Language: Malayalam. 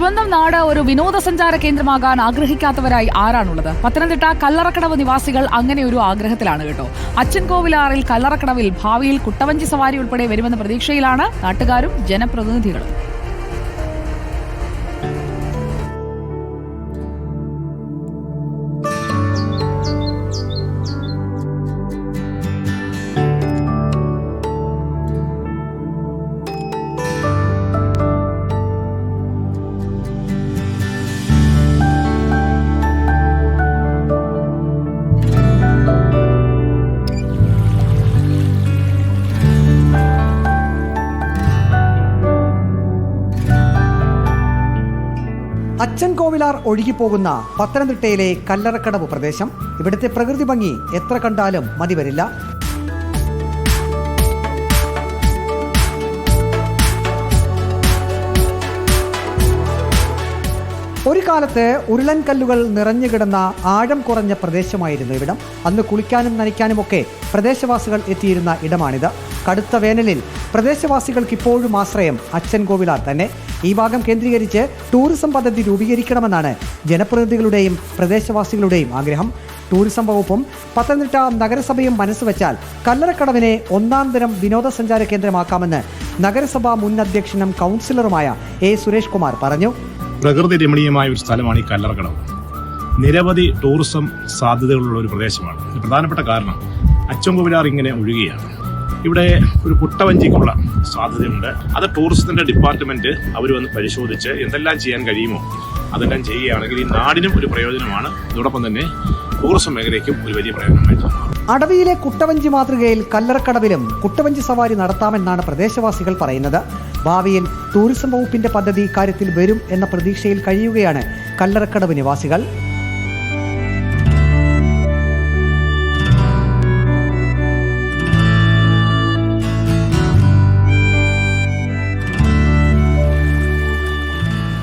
സ്വന്തം നാട് ഒരു വിനോദസഞ്ചാര കേന്ദ്രമാകാൻ ആഗ്രഹിക്കാത്തവരായി ആരാണുള്ളത്? പത്തനംതിട്ട കല്ലറക്കടവ് നിവാസികൾ അങ്ങനെ ഒരു ആഗ്രഹത്തിലാണ് കേട്ടോ. അച്ഛൻ കോവിലാറിൽ കല്ലറക്കടവിൽ ഭാവിയിൽ കുട്ടവഞ്ചി സവാരി ഉൾപ്പെടെ വരുമെന്ന പ്രതീക്ഷയിലാണ് നാട്ടുകാരും ജനപ്രതിനിധികളും. അച്ഛൻ കോവിലാർ ഒഴുകിപ്പോകുന്ന പത്തനംതിട്ടയിലെ കല്ലറക്കടവ് പ്രദേശം. ഇവിടുത്തെ പ്രകൃതി ഭംഗി എത്ര കണ്ടാലും മതി വരില്ല. ഒരു കാലത്ത് ഉരുളൻ കല്ലുകൾ നിറഞ്ഞു കിടന്ന ആഴം കുറഞ്ഞ പ്രദേശമായിരുന്നു ഇവിടം. അന്ന് കുളിക്കാനും നനയ്ക്കാനുമൊക്കെ പ്രദേശവാസികൾ എത്തിയിരുന്ന ഇടമാണിത്. കടുത്ത വേനലിൽ പ്രദേശവാസികൾക്ക് ഇപ്പോഴും ആശ്രയം അച്ഛൻ കോവിലാർ തന്നെ. ഈ ഭാഗം കേന്ദ്രീകരിച്ച് ടൂറിസം പദ്ധതി രൂപീകരിക്കണമെന്നാണ് ജനപ്രതിനിധികളുടെയും പ്രദേശവാസികളുടെയും ആഗ്രഹം. ടൂറിസം വകുപ്പും പത്തനംതിട്ട നഗരസഭയും മനസ്സ് വെച്ചാൽ കല്ലറക്കടവിനെ ഒന്നാം തരം വിനോദസഞ്ചാര കേന്ദ്രമാക്കാമെന്ന് നഗരസഭാ മുൻ അധ്യക്ഷനും കൗൺസിലറുമായ എ സുരേഷ് കുമാർ പറഞ്ഞു. പ്രകൃതി രമണീയമായ ഒരു സ്ഥലമാണ് ഈ കല്ലറക്കടവ്. നിരവധി ടൂറിസം സാധ്യതകളുള്ള ഒരു പ്രദേശമാണ്. പ്രധാനപ്പെട്ട കാരണം അച്ചൻകോവിലാർ ഇങ്ങനെ ഒഴുകുകയാണ് ഇവിടെ ഒരു കുട്ടവഞ്ചിക്കുള്ള സാധ്യതയുണ്ട് അത് ടൂറിസത്തിന്റെ ഡിപ്പാർട്ട്മെന്റ് അവർ വന്ന് പരിശോധിച്ച് എന്തെല്ലാം ചെയ്യാൻ കഴിയുമോ അതെല്ലാം ചെയ്യുകയാണെങ്കിൽ ഈ നാടിനും ഒരു പ്രയോജനമാണ്. അതോടൊപ്പം തന്നെ ടൂറിസം മേഖലയ്ക്കും ഒരു വലിയ പ്രയോജനമായിട്ട് അടവിയിലെ കുട്ടവഞ്ചി മാതൃകയിൽ കല്ലറക്കടവിലും കുട്ടവഞ്ചി സവാരി നടത്താമെന്നാണ് പ്രദേശവാസികൾ പറയുന്നത്. ഭാവിയിൽ ടൂറിസം വകുപ്പിന്റെ പദ്ധതി ഇക്കാര്യത്തിൽ വരും എന്ന പ്രതീക്ഷയിൽ കഴിയുകയാണ് കല്ലറക്കടവ് നിവാസികൾ.